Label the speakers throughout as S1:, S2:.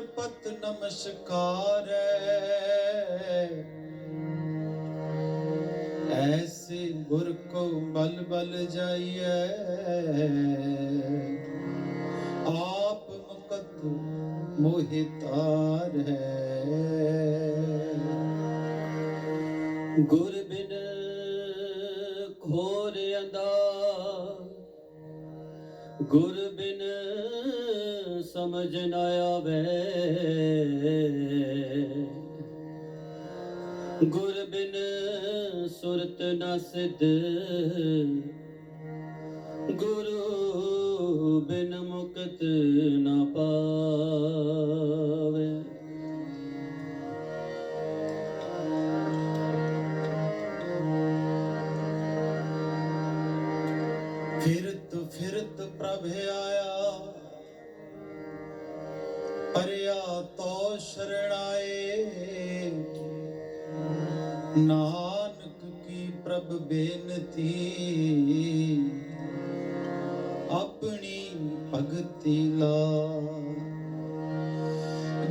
S1: ਪਤ ਨਮਸਕਾਰ। ਐਸੇ ਗੁਰ ਕੋ ਬਲ ਬਲ ਜਾਈਐ। ਆਪ ਮੁਕਤ ਮੋਹਿਤਾਰ ਹੈ।
S2: ਗੁਰ ਸਮਝ ਨ ਆਵੇ। ਗੁਰ ਬਿਨ ਸੁਰਤ ਨਾ ਸਿਧ। ਗੁਰੂ ਬਿਨ ਮੁਕਤ ਨਾ ਪਾਵੇ।
S1: ਫਿਰਤ ਫਿਰਤ ਪ੍ਰਭ ਆਇਆ। ਨਾਨਕ ਕੀ ਪ੍ਰਭ ਬੇਨਤੀ? ਆਪਣੀ ਭਗਤੀ ਲਾ।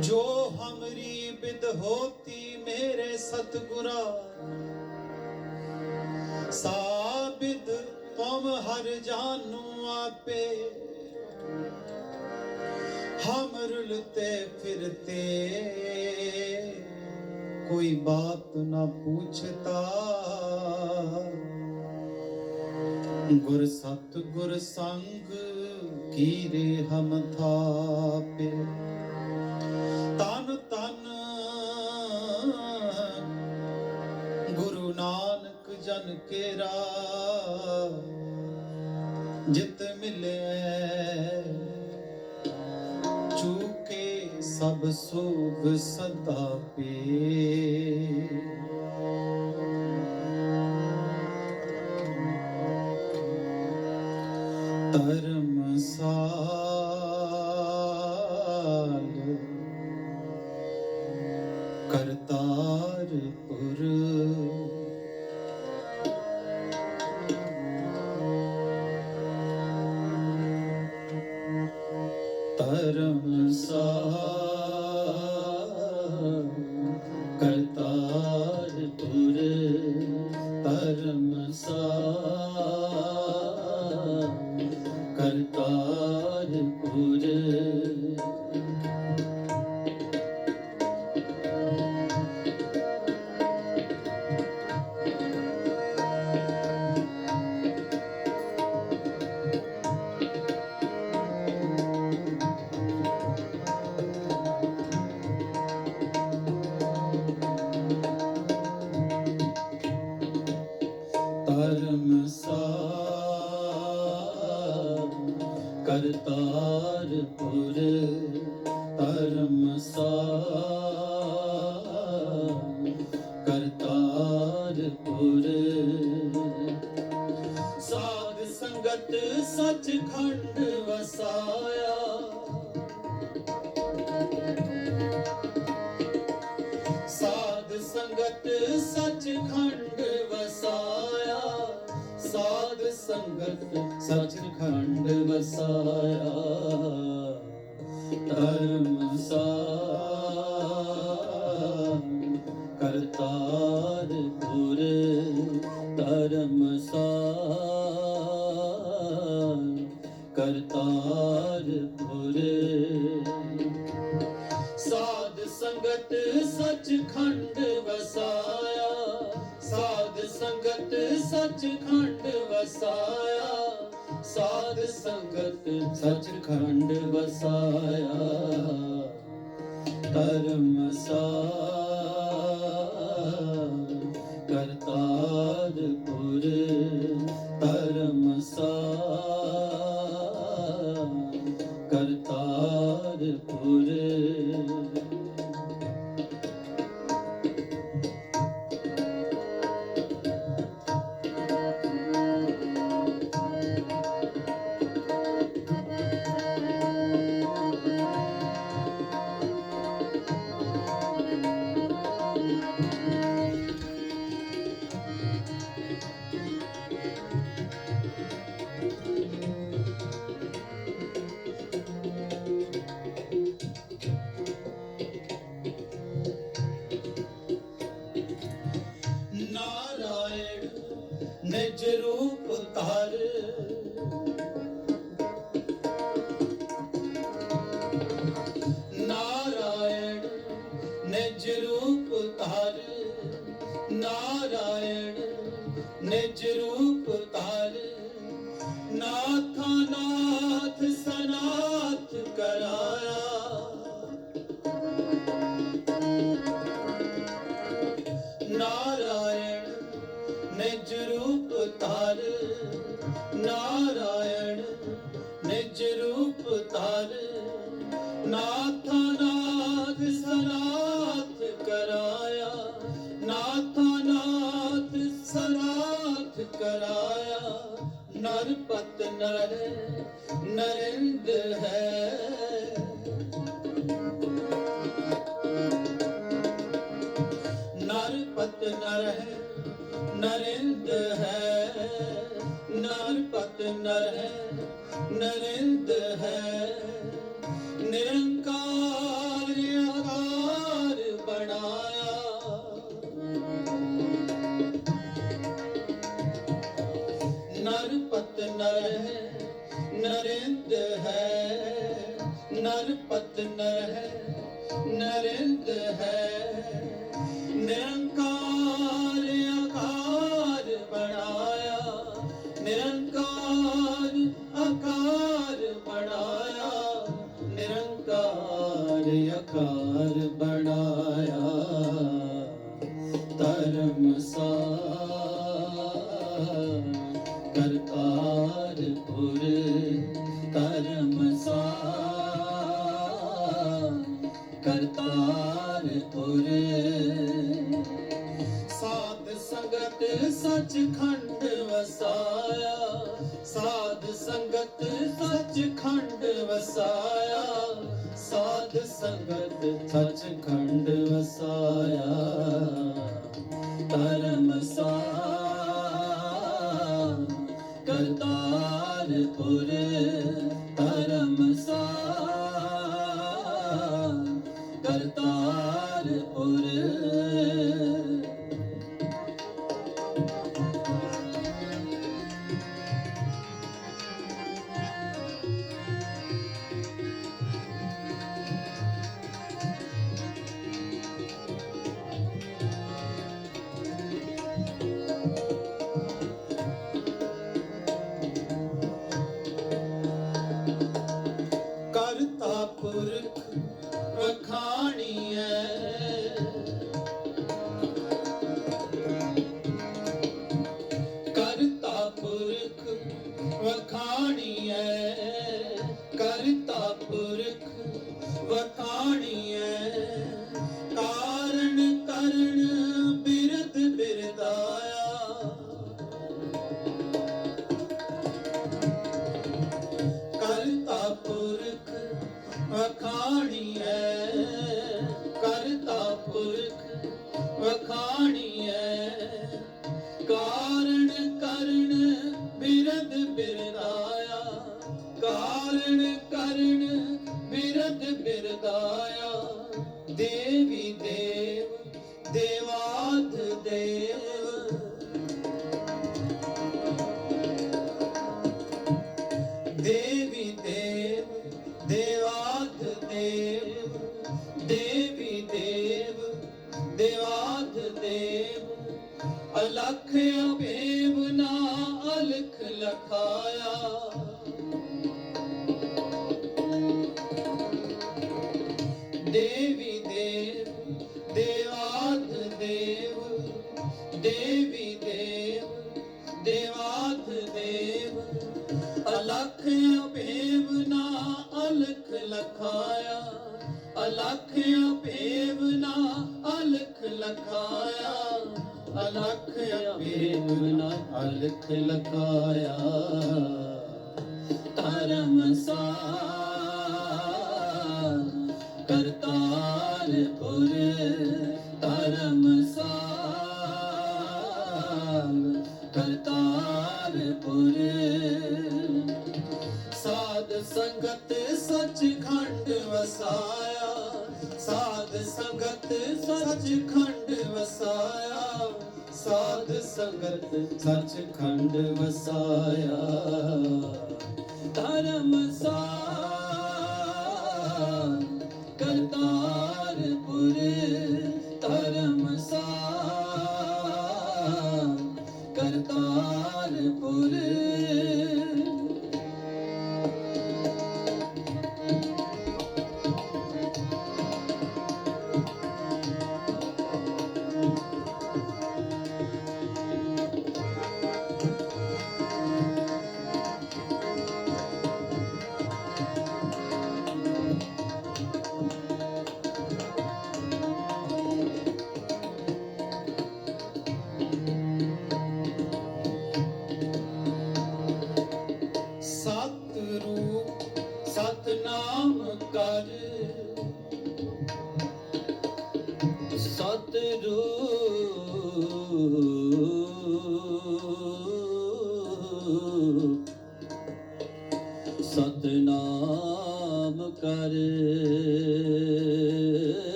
S1: ਜੋ ਹਮਰੀ ਬਿਦ ਹੋਤੀ ਮੇਰੇ ਸਤਗੁਰਾ ਸਾਬਿਦ ਤੁਮ ਹਰ ਜਾਨੂ ਆਪੇ। ਹਮ ਰੁਲਤੇ ਫਿਰਤੇ। ਕੋਈ ਬਾਤ ਨਾ ਪੁੱਛਤਾ ਗੁਰ ਸਤ ਗੁਰ ਸੰਗ ਕੀਰੇ ਹਮ ਥਾਪੇ। ਤਨ ਤਨ ਗੁਰੂ ਨਾਨਕ ਜਨ ਕੇਰਾ। ਜਿਤ ਮਿਲੇ ਸਭ ਸੂਬ ਸਦਾ ਪੇ ਤਰ ਕਰਤਾਰਪੁਰ ਧਰਮਸਾਲ
S2: ਕਰਤਾਰਪੁਰ ਸਾਧ ਸੰਗਤ ਸਚਖੰਡ ਵਸਾਇਆ। ਸਾਧ ਸੰਗਤ ਸਚਖੰਡ ਵਸਾਇਆ। ਸਾਧ ਸੰਗਤ ਸਚਖੰਡ ਵਸਾਇਆ। ਧਰਮ ਧਰਮਸਾਲ ਨਾਰਾਇਣ ਨਿਜ ਰੂਪ
S1: ਧਾਰ। ਨਾਥਾ ਨਾਥ ਸਨਾ ਸਨਾਥ ਕਰਾਇਆ, ਨਰਪਤ ਨਰ, ਨਰਿੰਦ ਹੈ। ਨਰਪਤ ਨਰ ਹੈ, ਨਰਿੰਦ ਹੈ। ਨਰਪਤ ਨਰ ਹੈ, ਨਰਿੰਦ ਹੈ। ਨਿਰੰਕਾਰ ਨਰਪਤ ਨਰ ਹੈ ਨਰਿੰਦ ਹੈ। ਨਰਪਤ ਨਰ ਨਰਿੰਦ ਹੈ। ਨਿਰੰਕਾਰ ਵਸਾਇਆ ਸਾਧ ਸੰਗਤ ਸਚਖੰਡ ਵਸਾਇਆ। ਧਰਮਸਾਰ ਕਰਤਾਰਪੁਰ ਧਰਮਸਾਰ ਕਰਤਾਰ காணி ਅਲਖ ਅਭੇਵ ਨਾ ਅਲਖ ਲਖਾਇਆ। ਅਲਖ ਲਖਾਇਆ। ਧਰਮਸਾਰ ਕਰਤਾਰਪੁਰ ਧਰਮਸਾਰ ਕਰਤਾਰਪੁਰ। ਸਾਧ ਸੰਗਤ ਸੱਚ ਖੰਡ ਵਸਾਇਆ। ਸਾਧ ਸੰਗਤ ਸੱਚ ਖੰਡ ਵਸਾਇਆ। ਸਾਧ ਸੰਗਤ ਸਚਖੰਡ ਵਸਾਇਆ।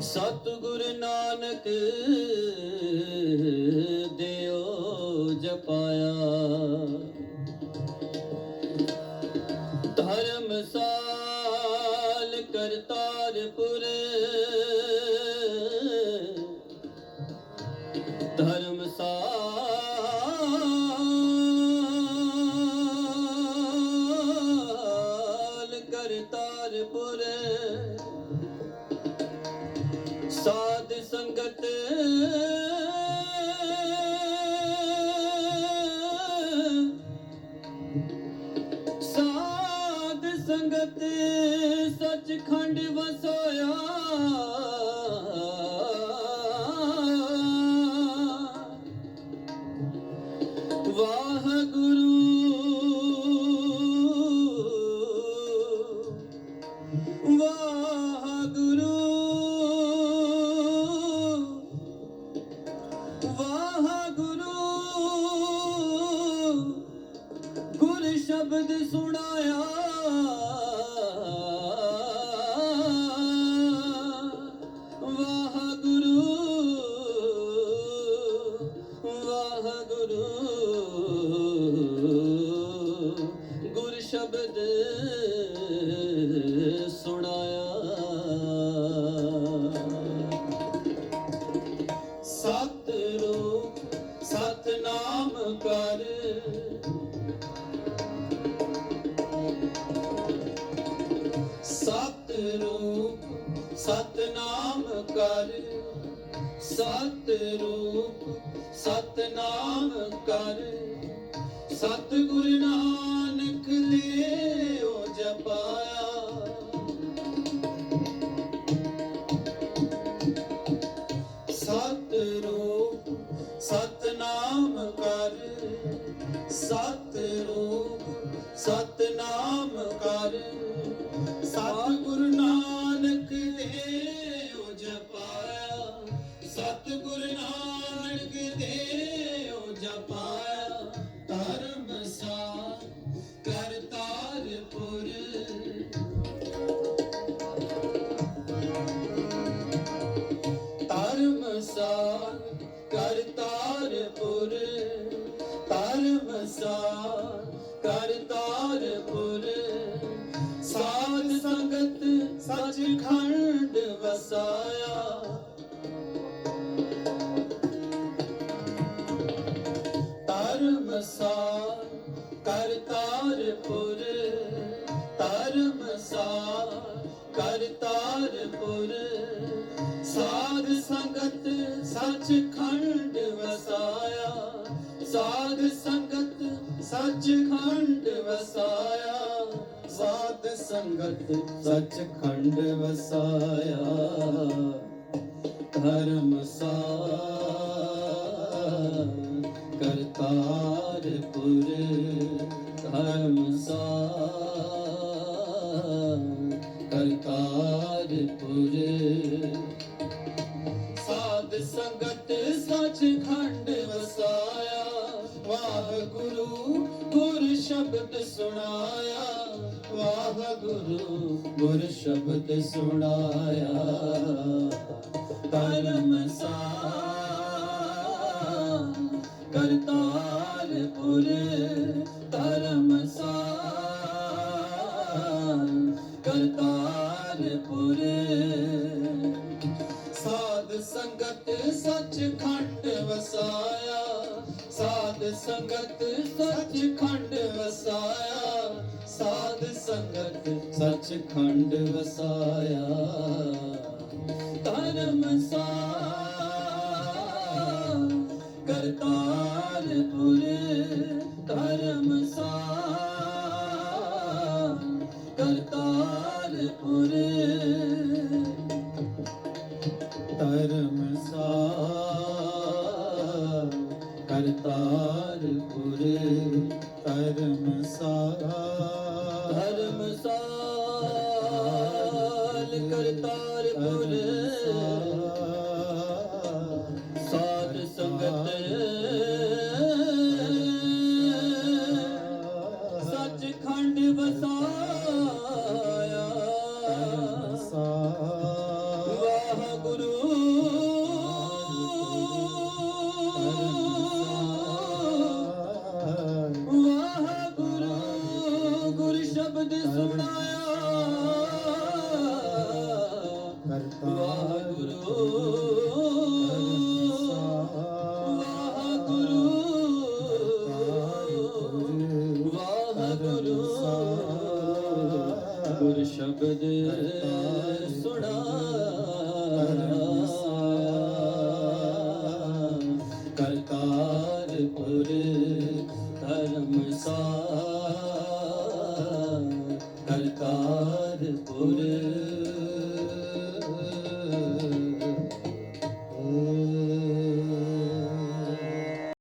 S2: ਸਤਿਗੁਰ ਨਾਨਕ ਸਾਧ ਸੰਗਤ ਸਾਧ ਸੰਗਤ ਸੱਚ ਖੰਡ ਵਸੋਇਆ ਸਤਿਰੂਪ ਸਤਨਾਮ ਕਰ। ਸਤਿਰੂਪ ਸਤਨਾਮ ਕਰ। ਸਤਿਰੂਪ ਸਤਨਾਮ ਕਰ। ਸਤਿਗੁਰ ਨਾਮ ਨਾਮ ਕਰ ਸਤਿਰੂਪ ਧਰਮਸਾਰ ਕਰਤਾਰਪੁਰ ਸਾਧ ਸੰਗਤ ਸੱਚ ਖੰਡ ਵਸਾਇਆ। ਸਚਖੰਡ ਵਸਾਇਆ
S1: ਸਾਧ ਸੰਗਤ ਸਚਖੰਡ ਵਸਾਇਆ। ਧਰਮ
S2: ਧਰਮਸਾਰ ਕਰਤਾਰਪੁਰ
S1: ਧਰਮ
S2: ਗੁਰੂ
S1: ਗੁਰ ਸ਼ਬਦ ਸੁਣਾਇਆ
S2: ਧਰਮਸਾਰ ਕਰਤਾਰਪੁਰ ਧਰਮਸਾਰ ਕਰਤਾਰਪੁਰ। ਸਾਧ ਸੰਗਤ ਸੱਚ ਖੰਡ ਵਸਾਇਆ, ਸਾਧ ਸੰਗਤ
S1: ਸੱਚ ਖੰਡ
S2: ਵਸਾਇਆ, ਸਾਧ ਸੰਗਤ ਸੱਚ ਖੰਡ ਵਸਾਇਆ।